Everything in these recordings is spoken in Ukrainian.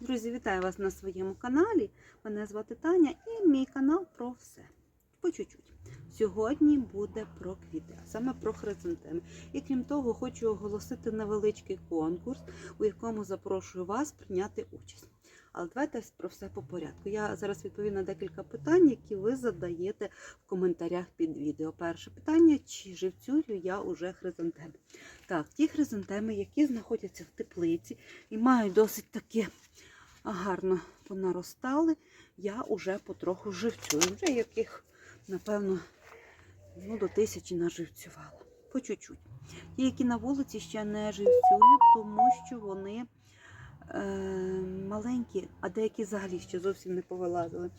Друзі, вітаю вас на своєму каналі. Мене звати Таня і мій канал про все. По чуть-чуть. Сьогодні буде про квіти, а саме про хризантеми. І крім того, хочу оголосити невеличкий конкурс, у якому запрошую вас прийняти участь. Але давайте про все по порядку. Я зараз відповім на декілька питань, які ви задаєте в коментарях під відео. Перше питання: чи живцюю я уже хризантеми? Так, ті хризантеми, які знаходяться в теплиці і мають досить таке гарно понаростали, я вже потроху живцюю. Вже яких, напевно, ну, до тисячі наживцювала. По чуть-чуть. Ті, які на вулиці ще не живцюю, тому що вони е, маленькі, а деякі взагалі ще зовсім не повилазили.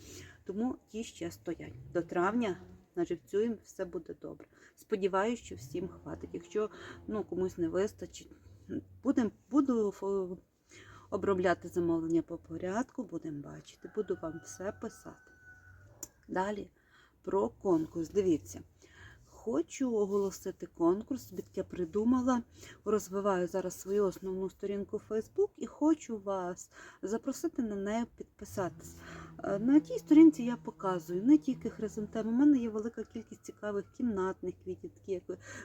Тому ті ще стоять. До травня наживцюємо, все буде добре. Сподіваюся, що всім хватить. Якщо ну, комусь не вистачить, будем, буду обробляти замовлення по порядку, будемо бачити, буду вам все писати. Далі про конкурс. Дивіться. Хочу оголосити конкурс, звідки придумала. Розвиваю зараз свою основну сторінку Facebook і хочу вас запросити на неї підписатись. Е, На тій сторінці я показую не тільки хризантеми. У мене є велика кількість цікавих кімнатних квітів, такі як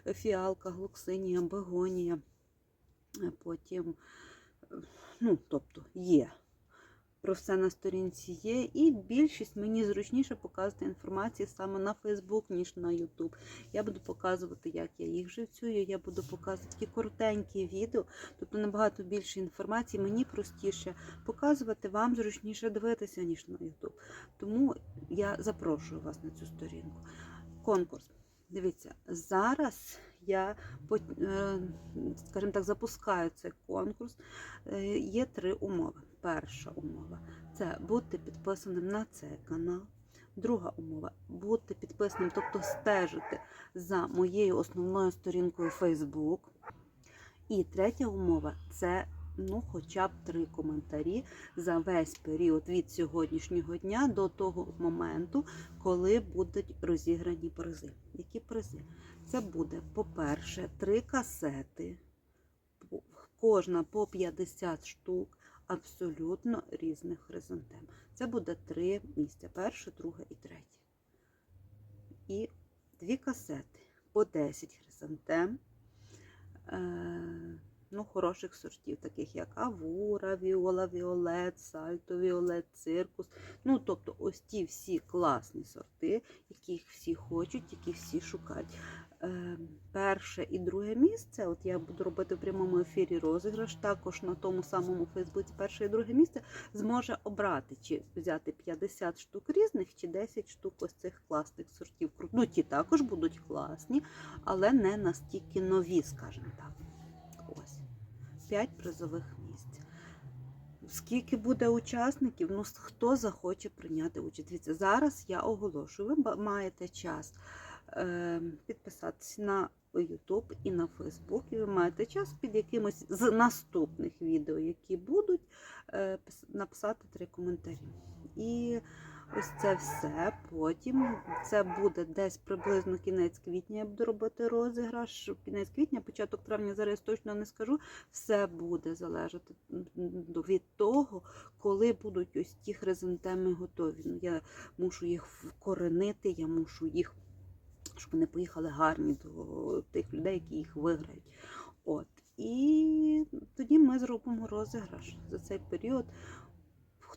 е, фіалка, глуксинія, бегонія. Е, Потім, ну, тобто, є. Про все на сторінці є, і більшість мені зручніше показувати інформацію саме на Facebook, ніж на YouTube. Я буду показувати, як я їх живцюю, я буду показувати такі коротенькі відео, тобто набагато більше інформації. Мені простіше показувати, вам зручніше дивитися, ніж на YouTube. Тому я запрошую вас на цю сторінку. Конкурс. Дивіться, зараз я е, скажімо так, запускаю цей конкурс. Е, Є три умови. Перша умова це бути підписаним на цей канал. Друга умова бути підписаним, тобто стежити за моєю основною сторінкою Facebook. І третя умова це ну, хоча б три коментарі за весь період від сьогоднішнього дня до того моменту, коли будуть розіграні призи. Які призи? Це буде, по-перше, три касети, кожна по 50 штук абсолютно різних хризантем. Це буде три місця: перше, друге і третє. І дві касети по 10 хризантем. Ну, хороших сортів, таких як Авура, Віола, Віолет, Сальто, Віолет, Циркус. Ну, тобто, ось ті всі класні сорти, яких всі хочуть, які всі шукають. Е, перше і друге місце, от я буду робити в прямому ефірі розіграш, також на тому самому Фейсбуці перше і друге місце зможе обрати, чи взяти 50 штук різних, чи 10 штук ось цих класних сортів. Ну, ті також будуть класні, але не настільки нові, скажімо так. Ось. 5 призових місць. Скільки буде учасників? Ну, хто захоче прийняти участь? Дивіться, зараз я оголошую, ви маєте час е, підписатися на YouTube і на Facebook, і ви маєте час під якимось з наступних відео, які будуть, е, написати три коментарі. І ось це все. Потім це буде десь приблизно кінець квітня. Я буду робити розіграш. Кінець квітня, початок травня, зараз точно не скажу. Все буде залежати від того, коли будуть ось ті хризантеми готові. Ну, я мушу їх вкоренити, я мушу їх, щоб вони поїхали гарні до тих людей, які їх виграють. От. І тоді ми зробимо розіграш за цей період.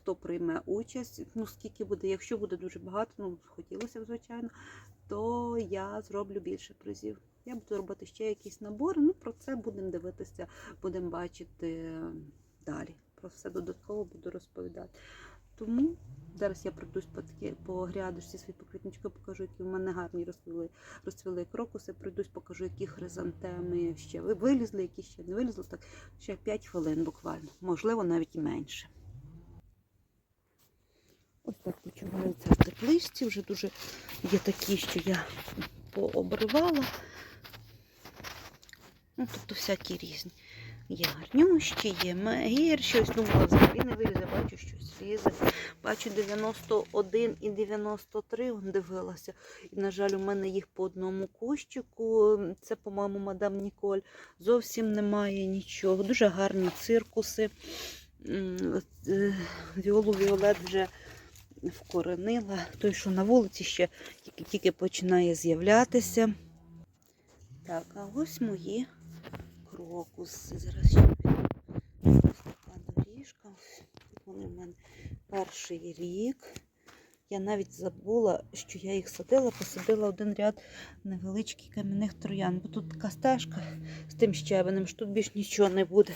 Хто прийме участь, ну скільки буде, якщо буде дуже багато, ну хотілося б, звичайно, то я зроблю більше призів. Я буду робити ще якісь набори. Ну про це будемо дивитися, будемо бачити далі. Про все додатково буду розповідати. Тому зараз я пройдусь по такі по грядочці свій покритничку, покажу, які в мене гарні розцвіли, розцвіли крокуси. Пройдусь, покажу, які хризантеми ще вилізли, які ще не вилізли. Так ще 5 хвилин буквально, можливо, навіть і менше. Ось так почуваються тепличці. Вже дуже є такі, що я пообривала. Ну, тобто всякі різні. Є гарнющі, є мегір, щось думала, взагалі не вилізе, бачу, щось лізе. Бачу 91 і 93, он дивилася. І, на жаль, у мене їх по одному кущику. Це, по-моєму, мадам Ніколь. Зовсім немає нічого. Дуже гарні циркуси. Е, гладіолу Віолет вже вкоренила. Той, що на вулиці ще тільки-тільки починає з'являтися. Так, а ось мої крокуси. Зараз ще така доріжка. Вони в мене перший рік. Я навіть забула, що я їх садила, посадила один ряд невеличких кам'яних троян, бо тут така стежка з тим щебенем, що тут більш нічого не буде.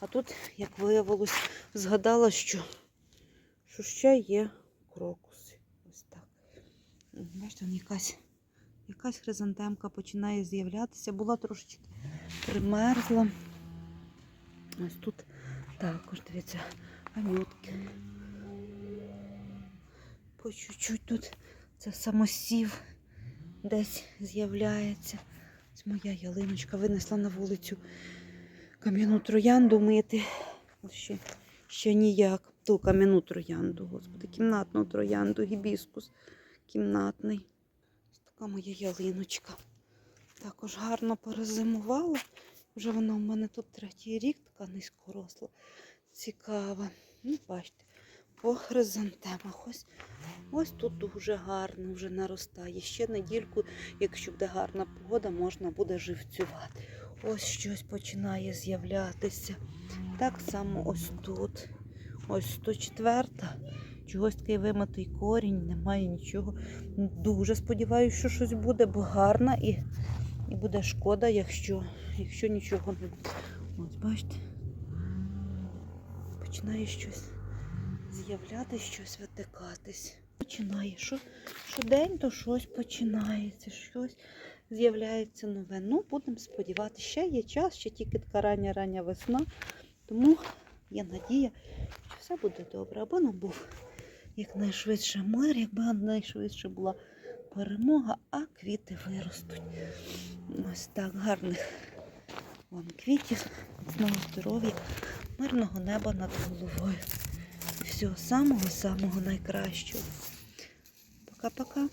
А тут, як виявилось, згадала, що, що ще є крокуси. Ось так. Бачите, якась, якась хризантемка починає з'являтися. Була трошечки примерзла. Ось тут також, дивіться, анютки. По чуть-чуть тут це самосів десь з'являється. Ось моя ялиночка винесла на вулицю кам'яну троянду мити. Ще, ще ніяк. Ту кам'яну троянду, господи, кімнатну троянду, гібіскус кімнатний. Ось така моя ялиночка. Також гарно перезимувала. Вже вона у мене тут третій рік, така низькоросла, цікава. Ну, бачите, по хризантемах. Ось, ось тут дуже гарно вже наростає. Ще недільку, якщо буде гарна погода, можна буде живцювати. Ось щось починає з'являтися. Так само ось тут. Ось 104. Чогось такий вимитий корінь, немає нічого. Дуже сподіваюся, що щось буде, бо гарна і, і буде шкода, якщо, якщо нічого не буде. Ось, бачите, починає щось з'являти, щось витикатись. Починає. Що, що день, то щось починається, щось з'являється нове. Ну, будемо сподіватися, ще є час, ще тільки така рання рання весна. Тому є надія, що все буде добре. Або нам був якнайшвидше мир, якби найшвидше була перемога, а квіти виростуть. Ось так гарних вам квітів, міцного здоров'я, мирного неба над головою. Всього самого-самого найкращого. Пока-пока.